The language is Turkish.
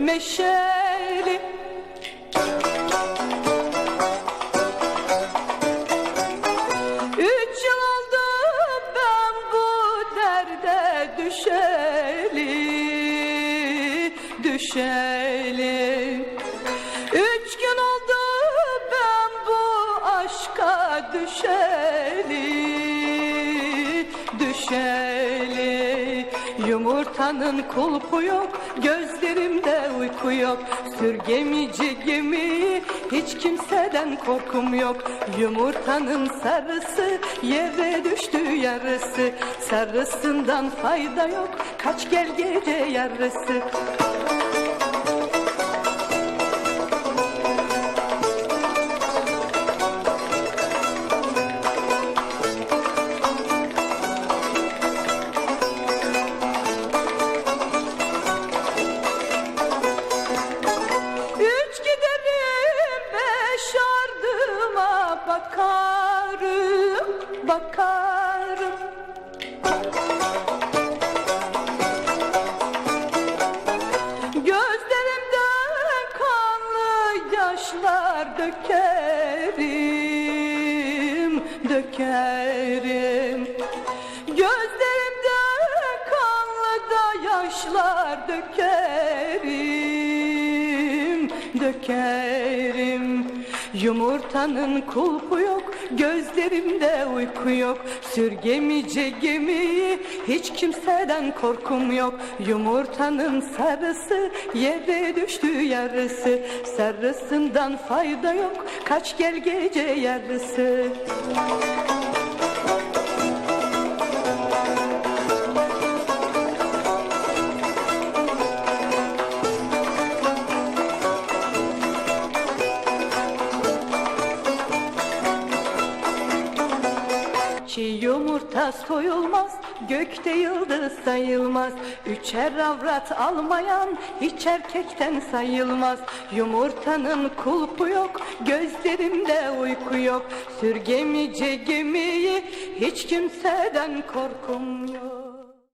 düşeli Üç yıl oldu ben bu derde düşeli Düşeli. Üç gün oldu ben bu aşka düşeli Düşeli. Yumurtanın kulpu yok Gözlerimde uyku yok. Sür gemici gemi Hiç kimseden korkum yok. Yumurtanın sarısı Yere düştü yarısı. Sarısından fayda yok Kaç gel gece yarısı bakarım. Gözlerimde kanlı yaşlar dökerim, dökerim. Gözlerimde kanlı da yaşlar dökerim, dökerim. Yumurtanın kulpu yok, gözlerimde uyku yok. Sür gemici gemiyi, hiç kimseden korkum yok. Yumurtanın sarısı, yere düştü yarısı. Sarısından fayda yok, kaç gel gece yarısı. Çiğ yumurta soyulmaz, gökte yıldız sayılmaz. Üçer avrat almayan hiç erkekten sayılmaz. Yumurtanın kulpu yok, gözlerimde uyku yok. Sür gemici gemiyi, hiç kimseden korkum yok.